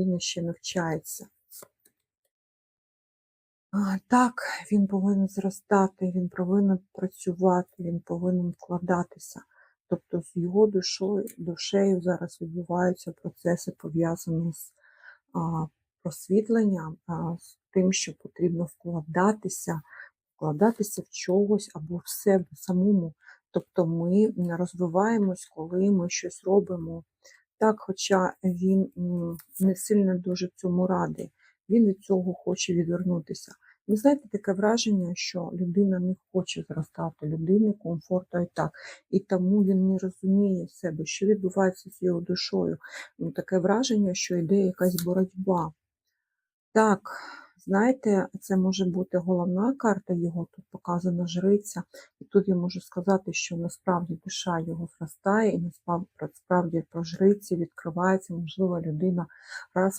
Він ще навчається. Так, він повинен зростати, він повинен працювати, він повинен вкладатися. Тобто з його душою, душею зараз відбуваються процеси, пов'язані з а, просвітленням, а, з тим, що потрібно вкладатися, вкладатися в чогось або в себе самому. Тобто ми розвиваємось, коли ми щось робимо. Так, хоча він не сильно дуже цьому радий, він від цього хоче відвернутися. Ви знаєте, таке враження, що людина не хоче зростати, людини комфорту і так. І тому він не розуміє себе, що відбувається з його душою. Ну, таке враження, що йде якась боротьба. Так, знаєте, це може бути головна карта його, тут показана жриця. І тут я можу сказати, що насправді душа його зростає, і насправді про жриці відкривається, можливо, людина раз